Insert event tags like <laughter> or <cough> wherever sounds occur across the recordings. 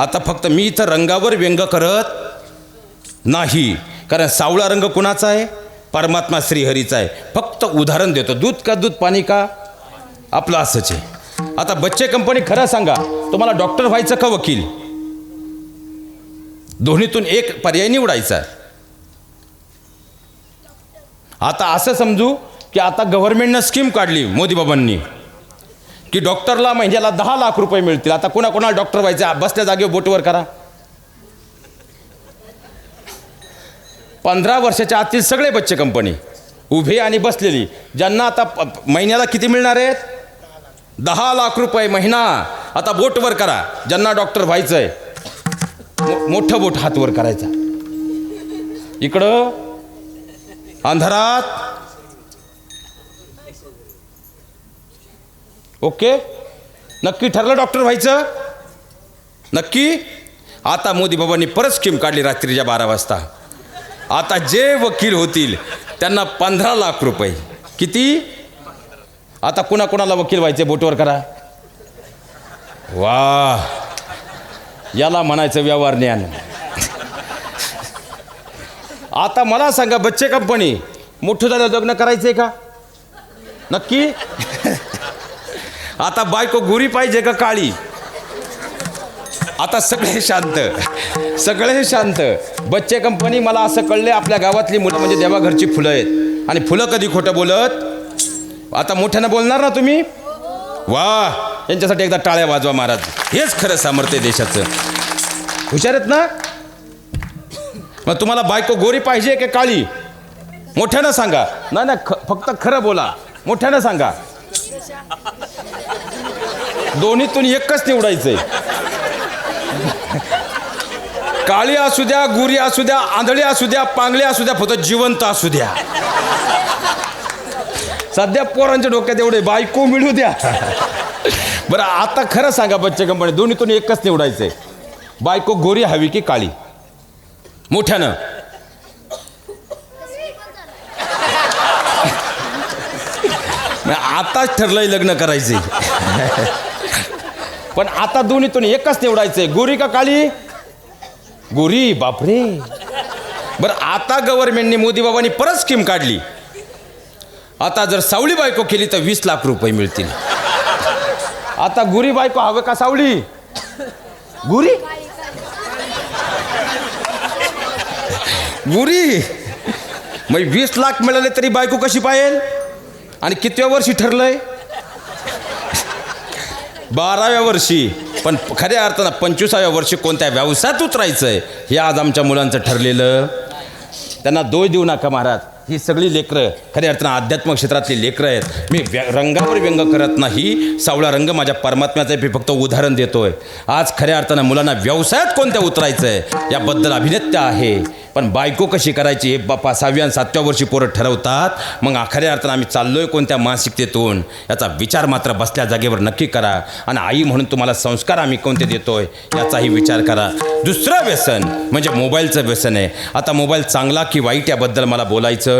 आता फक्त मी इथं रंगावर व्यंग करत नाही. कारण सावळा रंग कुणाचा आहे? परमात्मा श्रीहरीचा आहे. फक्त उदाहरण देतो. दूध का दूध पाणी का? आपलं असंच आहे. आता बच्चे कंपनी खरं सांगा. तुम्हाला डॉक्टर व्हायचं का वकील? दोन्हीतून एक पर्याय निवडायचा आहे. आता असं समजू की आता गव्हर्नमेंटनं स्कीम काढली मोदीबाबांनी. की डॉक्टरला म्हणजे महिन्याला दहा लाख रुपये मिळतील. आता कोणाकोणाला डॉक्टर व्हायचं बसल्या जागेवर बोटवर करा. पंधरा वर्षाच्या आतील सगळे बच्चे कंपनी उभी आणि बसलेली. ज्यांना आता महिन्याला किती मिळणार आहेत? दहा लाख रुपये महिना. आता बोटवर करा. ज्यांना डॉक्टर व्हायचं आहे मोठं बोट हातवर करायचा. इकडं. अंधारात. ओके? नक्की ठरलं डॉक्टर व्हायचं? नक्की? आता मोदी बाबांनी परत स्कीम काढली रात्रीच्या बारा वाजता. आता जे वकील होतील त्यांना पंधरा लाख रुपये. किती? आता कुणाकुणाला वकील व्हायचे? बोटवर करा. वा याला म्हणायचं व्यवहार ज्ञान. आता मला सांगा बच्चे कंपनी मोठं झालं लग्न करायचंय का? नक्की? आता बायको गोरी पाहिजे का काळी? आता सगळे शांत. सगळे शांत. बच्चे कंपनी मला असं कळले आपल्या गावातली मुलं म्हणजे देवाघरची फुलं आहेत. आणि फुलं कधी खोटं बोलत? आता मोठ्यानं बोलणार ना तुम्ही? वा यांच्यासाठी एकदा टाळ्या वाजवा महाराज. हेच खरं सामर्थ्य देशाचं. हुशार आहेत ना? मग तुम्हाला बायको गोरी पाहिजे की काळी? मोठ्यानं सांगा. नाही ना ख फक्त खरं बोला. मोठ्यानं सांगा. दोन्हीतून एकच निवडायचंय. काळी असू द्या गुरी असू द्या आंधळी असू द्या पांगळी असू द्या फक्त जिवंत असू द्या. सध्या पोरांच्या डोक्यात एवढे बायको मिळू द्या. बरं आता खरं सांगा बच्चे कंपनी दोन्हीतून एकच निवडायचंय. बायको गोरी हवी की काळी? मोठ्यानं. आताच ठरलंय लग्न करायचंय. पण आता दोन्हीतून एकच निवडायचंय. गोरी का काळी? गोरी बापरे. बरं आता गव्हर्नमेंटने मोदी बाबांनी परत स्कीम काढली. आता जर सावळी बायको केली तर वीस लाख रुपये मिळतील. आता गुरी बायको हवं का सावळी? गुरी? गुरी? मग वीस लाख मिळाले तरी बायको कशी पाहिजे आणि कितव्या वर्षी ठरलंय? बाराव्या वर्षी पण खऱ्या अर्थानं पंचवीसाव्या वर्षी कोणत्या व्यवसायात उतरायचं आहे हे आज आमच्या मुलांचं ठरलेलं. त्यांना दोष देऊ नका महाराज. ही सगळी लेकरं खऱ्या अर्थानं आध्यात्मिक क्षेत्रातली लेकरं आहेत. मी व्य रंगावर व्यंग करत नाही सावळा रंग माझ्या परमात्म्याचं मी फक्त उदाहरण देतो आहे आज खऱ्या अर्थानं मुलांना व्यवसायात कोणत्या उतरायचं आहे याबद्दल अभिनेत्य आहे. पण बायको कशी करायची हे बापा सहाव्या आणि सातव्या वर्षी पोरं ठरवतात. मग खऱ्या अर्थानं आम्ही चाललोय कोणत्या मानसिकतेतून याचा विचार मात्र बसल्या जागेवर नक्की करा. आणि आई म्हणून तुम्हाला संस्कार आम्ही कोणते देतोय याचाही विचार करा. दुसरं व्यसन म्हणजे मोबाईलचं व्यसन आहे. आता मोबाईल चांगला की वाईट याबद्दल मला बोलायचं?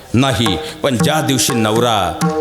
नाही पण ज्या दिवशी नवरा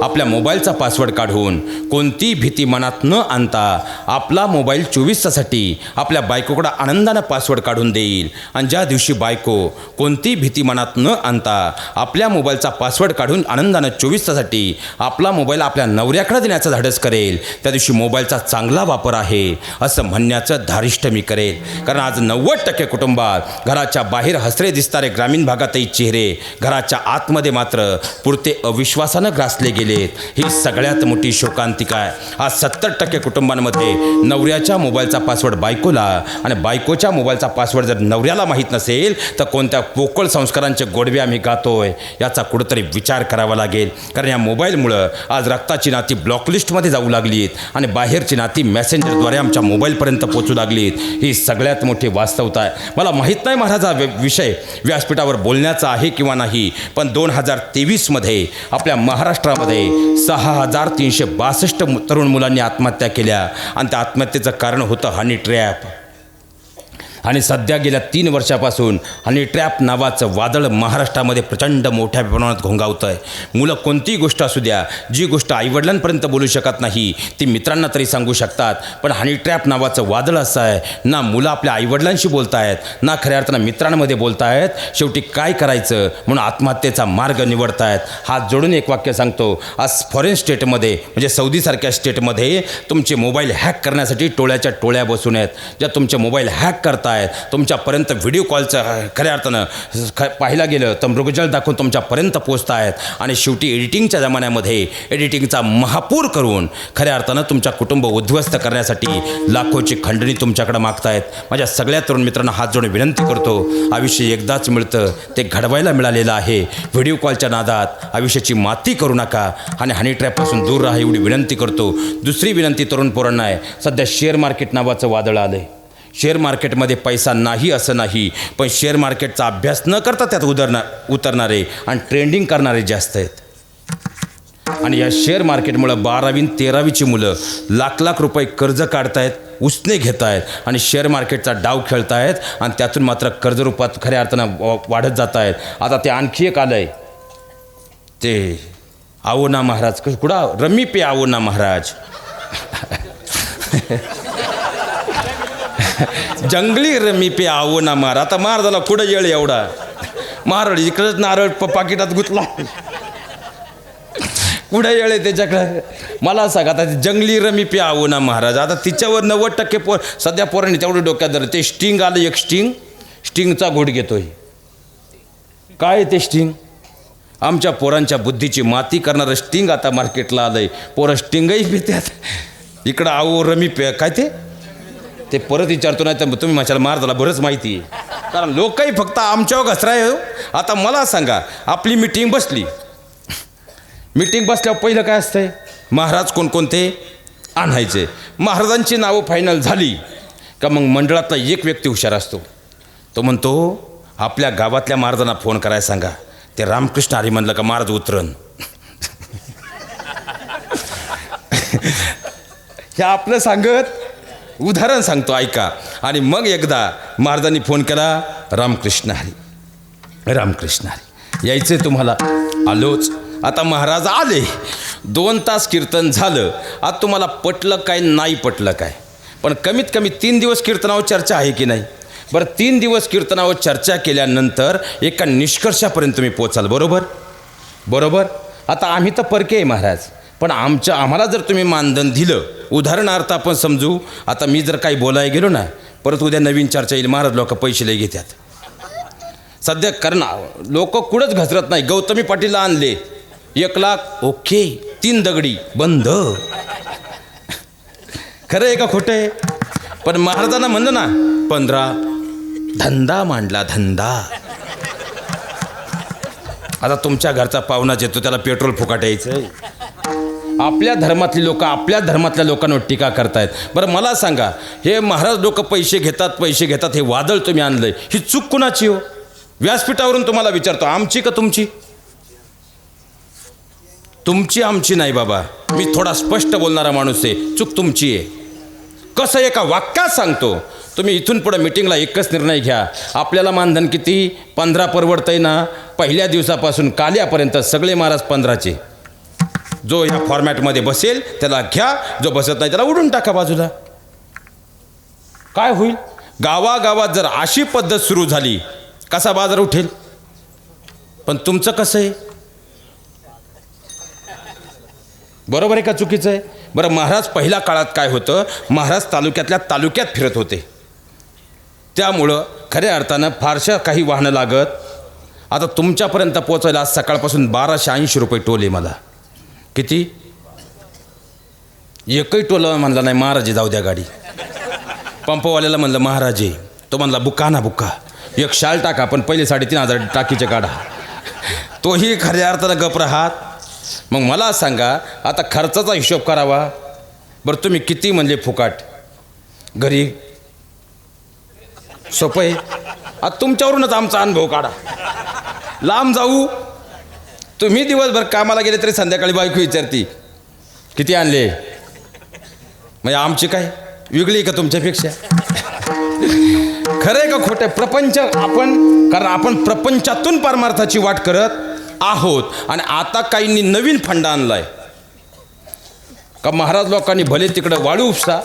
आपल्या मोबाईलचा पासवर्ड काढून कोणतीही भीती मनात न आणता आपला मोबाईल चोवीस तासाठी आपल्या बायकोकडं आनंदानं पासवर्ड काढून देईल. आणि ज्या दिवशी बायको कोणतीही भीती मनात न आणता आपल्या मोबाईलचा पासवर्ड काढून आनंदानं चोवीस तासाठी आपला मोबाईल आपल्या नवऱ्याकडे देण्याचं धाडस करेल. त्या दिवशी मोबाईलचा चांगला वापर आहे असं म्हणण्याचं धारिष्ट मी करेल. कारण आज नव्वद टक्के कुटुंबात घराच्या बाहेर हसरे दिसणारे ग्रामीण भागातही चेहरे घराच्या आतमध्ये मात्र पुरते अविश्वासानं ग्रासले गेलेत. ही सगळ्यात मोठी शोकांतिका आहे. आज सत्तर टक्के कुटुंबांमध्ये नवऱ्याच्या मोबाईलचा पासवर्ड बायकोला आणि बायकोच्या मोबाईलचा पासवर्ड जर नवऱ्याला माहीत नसेल तर कोणत्या पोकळ संस्कारांचे गोडवे आम्ही गातोय याचा कुठंतरी विचार करावा लागेल. कारण या मोबाईलमुळं आज रक्ताची नाती ब्लॉकलिस्टमध्ये जाऊ लागलीत आणि बाहेरची नाती मेसेंजरद्वारे आमच्या मोबाईलपर्यंत पोचू लागलीत. ही सगळ्यात मोठी वास्तवता आहे. मला माहीत नाही महाराज हा विषय व्यासपीठावर बोलण्याचा आहे किंवा नाही पण दोन हजार तेवीसमध्ये आपल्या महाराष्ट्रामध्ये सहा हजार तीनशे बासष्ट तरुण मुलांनी आत्महत्या केल्या. आणि त्या आत्महत्येचं कारण होतं हनी ट्रॅप. आणि सध्या गेल्या तीन वर्षापासून हनी ट्रॅप नावाचं वादळ महाराष्ट्रामध्ये प्रचंड मोठ्या प्रमाणात घोंगावतं आहे मुलं कोणतीही गोष्ट असू द्या जी गोष्ट आईवडिलांपर्यंत बोलू शकत नाही ती मित्रांना तरी सांगू शकतात. पण हनी ट्रॅप नावाचं वादळ असं आहे ना मुलं आपल्या आईवडिलांशी बोलतायत ना खऱ्या अर्थानं मित्रांमध्ये बोलतायत शेवटी काय करायचं म्हणून आत्महत्येचा मार्ग निवडतायत. हात जोडून एक वाक्य सांगतो आज फॉरेन स्टेटमध्ये म्हणजे सौदीसारख्या स्टेटमध्ये तुमचे मोबाईल हॅक करण्यासाठी टोळ्याच्या टोळ्या बसून आहेत. ज्या तुमचे मोबाईल हॅक करतात आहेत. तुमच्यापर्यंत व्हिडिओ कॉलचं खऱ्या अर्थानं ख पाहिलं गेलं तर मृगजळ दाखवून तुमच्यापर्यंत पोचत आहेत. आणि शेवटी एडिटिंगच्या जमान्यामध्ये एडिटिंगचा महापूर करून खऱ्या अर्थानं तुमच्या कुटुंब उद्ध्वस्त करण्यासाठी लाखोची खंडणी तुमच्याकडे मागतायत. माझ्या सगळ्या तरुण मित्रांना हात जोडून विनंती करतो आयुष्य एकदाच मिळतं ते घडवायला मिळालेलं आहे. व्हिडिओ कॉलच्या नादात आयुष्याची माती करू नका आणि हनी ट्रॅपपासून दूर राहा एवढी विनंती करतो. दुसरी विनंती तरुण पोरांना आहे. सध्या शेअर मार्केट नावाचं वादळ आलं आहे शेअर मार्केटमध्ये पैसा नाही असं नाही पण शेअर मार्केटचा अभ्यास न करता त्यात उतरणार उतरणारे आणि ट्रेंडिंग करणारे जास्त आहेत. आणि या शेअर मार्केटमुळं बारावी आणि तेरावीची मुलं लाख लाख रुपये कर्ज काढतायत उसने घेत आहेत आणि शेअर मार्केटचा डाव खेळत आहेत आणि त्यातून मात्र कर्जरूपात खऱ्या अर्थानं वाढत जात आहेत आता ते आणखी एक आलं आहे ते आवोना महाराज कुठं कुडा रमी पे आवोना महाराज. <laughs> जंगली रमी पे आवोना मार आता मार झाला कुठं येळ एवढा मारळ इकडंच नारळ प- पाकिटात गुतला कुठे येळ आहे त्याच्याकडं मला सांग आता जंगली रमी पे आवोना महाराज आता तिच्यावर नव्वद टक्के पोर सध्या पोरांनी तेवढं डोक्यात धरलं ते स्टिंग आलं एक स्टिंग स्टिंगचा घोट घेतोय काय आहे ते स्टिंग आमच्या पोरांच्या बुद्धीची माती करणारं स्टिंग आता मार्केटला आलंय पोरं स्टिंगही पितात इकडं आहो रमी पे काय ते ते परत विचारतो नाही तर तुम्ही माझ्याला मार झाला बरंच माहिती आहे. कारण लोकही फक्त आमच्यावर घसराय हो. आता मला सांगा आपली मिटिंग बसली. मिटिंग बसल्यावर पहिलं काय असतंय? महाराज कोणकोणते? आणायचे. महाराजांची नावं फायनल झाली. का मग मंडळातला एक व्यक्ती हुशार असतो. तो म्हणतो आपल्या गावातल्या महाराजांना फोन करायला सांगा. ते रामकृष्ण हरी म्हणलं का महाराज उतरण <laughs> हे आपलं सांगत उदाहरण सांगतो ऐका. आणि मग एकदा महाराजांनी फोन केला रामकृष्ण हरी. रामकृष्ण हरी. यायचे तुम्हाला. आलोच. आता महाराज आले. दोन तास कीर्तन झालं. आता तुम्हाला पटलं काय नाही पटलं काय? पण कमीत कमी तीन दिवस कीर्तनावर चर्चा आहे की नाही? बरं तीन दिवस कीर्तनावर चर्चा केल्यानंतर एका निष्कर्षापर्यंत तुम्ही पोचाल. बरोबर? बरोबर? आता आम्ही तर परके आहे महाराज. पण आमच्या आम्हाला जर तुम्ही मानधन दिलं उदाहरणार्थ आपण समजू आता मी जर काही बोलायला गेलो ना परत उद्या नवीन चर्चा येईल महाराज लोक पैसे लय घेतात सध्या कारण लोक कुठंच घसरत नाही. गौतमी पाटीलला आणले एक लाख ओके तीन दगडी बंद. खरं आहे का खोटं आहे? पण महाराजांना म्हणलं ना पंधरा धंदा मांडला धंदा. आता तुमच्या घरचा पाहुणाच येतो त्याला पेट्रोल फुकाट यायचं आपल्या धर्मातली लोक आपल्या धर्मातल्या लोकांवर टीका करतायत. बरं मला सांगा हे महाराज लोक पैसे घेतात पैसे घेतात हे वादळ तुम्ही आणलंय. ही चूक कुणाची हो? व्यासपीठावरून तुम्हाला विचारतो आमची का तुमची? तुमची आमची नाही बाबा. मी थोडा स्पष्ट बोलणारा माणूस आहे. चूक तुमची आहे. कसं एका वाक्यात सांगतो तुम्ही इथून पुढे मिटिंगला एकच निर्णय घ्या. आपल्याला मानधन किती? पंधरा परवडतंय ना? पहिल्या दिवसापासून काल्यापर्यंत सगळे महाराज पंधराचे. जो ह्या फॉर्मॅटमध्ये बसेल त्याला घ्या. जो बसत नाही त्याला उडून टाका बाजूला. काय होईल? गावागावात जर अशी पद्धत सुरू झाली कसा बाजार उठेल? पण तुमचं कसं आहे? बरोबर आहे का चुकीचं आहे? बरं महाराज पहिल्या काळात काय होतं? महाराज तालुक्यातल्या तालुक्यात फिरत होते. त्यामुळं खऱ्या अर्थानं फारशा काही वाहनं लागत. आता तुमच्यापर्यंत पोचायला आज सकाळपासून बाराशे ऐंशी रुपये टोले मला. किती? एकही टोलं म्हणला नाही महाराजे जाऊ द्या गाडी. पंपवाल्याला म्हणलं महाराजे तो म्हणला बुका ना बुका. एक शाल टाका पण पहिले साडेतीन हजार टाकीचे काढा. तोही खऱ्या अर्थानं गप राहात. मग मला सांगा आता खर्चाचा हिशोब करावा. बरं तुम्ही किती म्हणले फुकाट? घरी? सोपं आहे. आता तुमच्यावरूनच आमचा अनुभव काढा. लांब जाऊ. तुम्ही दिवसभर कामाला गेले तरी संध्याकाळी बायको विचारती किती आणले? म्हणजे आमची काय? वेगळी का तुमच्यापेक्षा? खरंय का खोटं? प्रपंच आपण कारण आपण प्रपंचातून परमार्थाची वाट करत आहोत आणि आता काहींनी नवीन फंड आणलाय. का महाराज लोकांनी भले तिकडं वाळू उपसा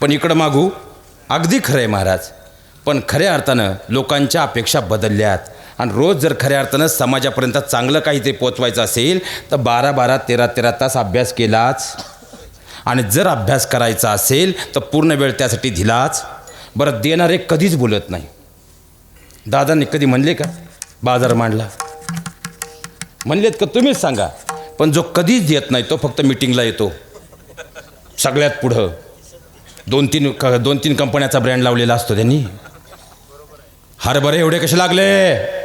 पण इकडं मागू अगदी खरं आहे महाराज. पण खऱ्या अर्थानं लोकांच्या अपेक्षा बदलल्यात. आणि रोज जर खऱ्या अर्थानं समाजापर्यंत चांगलं काही ते पोचवायचं असेल तर बारा बारा तेरा तेरा तास अभ्यास केलाच. आणि जर अभ्यास करायचा असेल तर पूर्ण वेळ त्यासाठी दिलाच. बरं देणारे कधीच बोलत नाही. दादांनी कधी म्हणले का? बाजार मांडला. म्हणलेत का तुम्हीच सांगा. पण जो कधीच देत नाही तो फक्त मिटिंगला येतो. सगळ्यात पुढं. दोन तीन क दोन तीन कंपन्याचा ब्रँड लावलेला असतो त्यांनी. हरभरे एवढे कसे लागले?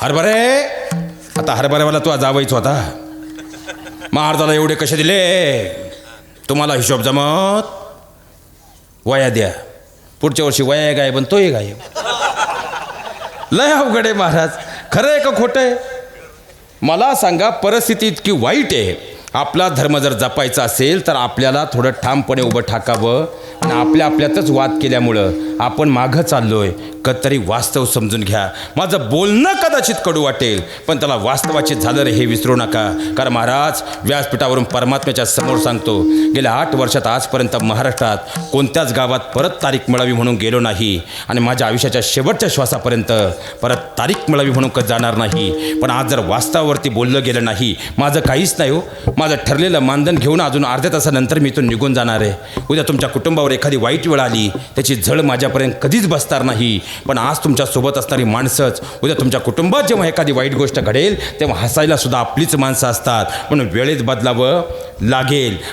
हरभरे? आता हरभऱ्यावाला तू जावायच होता महाराजाला एवढे कसे दिले? तुम्हाला हिशोब जमत? वया द्या. पुढच्या वर्षी वया गायब पण तोही गायब. लय अवघड आहे महाराज. खरं आहे का खोटं आहे? मला सांगा परिस्थिती इतकी वाईट आहे. आपला धर्म जर जपायचा असेल तर आपल्याला थोडं ठामपणे उभं ठाकावं आणि आपल्या आपल्यातच वाद केल्यामुळं आपण मागं आहे कधीतरी वास्तव समजून घ्या. माझं बोलणं कदाचित कडू वाटेल पण त्याला वास्तवाचे झालं रे हे विसरू नका. कारण महाराज व्यासपीठावरून परमात्म्याच्या समोर सांगतो गेल्या आठ वर्षात आजपर्यंत महाराष्ट्रात कोणत्याच गावात परत तारीख मिळावी म्हणून गेलो नाही. आणि माझ्या आयुष्याच्या शेवटच्या श्वासापर्यंत परत तारीख मिळावी म्हणून कधी जाणार नाही. पण आज जर वास्तवावरती बोललं गेलं नाही माझं काहीच नाही हो. माझं ठरलेलं मानधन घेऊन अजून अर्ध्या तासानंतर मी इथून निघून जाणार आहे. उद्या तुमच्या कुटुंबावर एखादी वाईट वेळ आली त्याची झळ माझ्यापर्यंत कधीच बसणार नाही. पण आज तुमच्यासोबत असणारी माणसंच उद्या तुमच्या कुटुंबात जेव्हा एखादी वाईट गोष्ट घडेल तेव्हा हसायला सुद्धा आपलीच माणसं असतात. म्हणून वेळेत बदलावं लागेल.